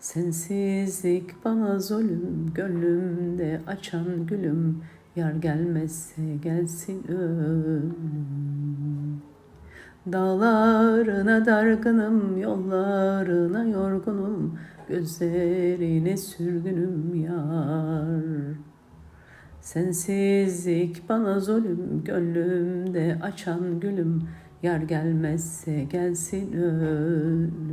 Sensizlik bana zulüm, gönlümde açan gülüm, yar gelmezse gelsin ölüm. Dağlarına dargınım, yollarına yorgunum, gözlerine sürgünüm yar. Sensizlik bana zulüm, gönlümde açan gülüm, yar gelmezse gelsin ölüm.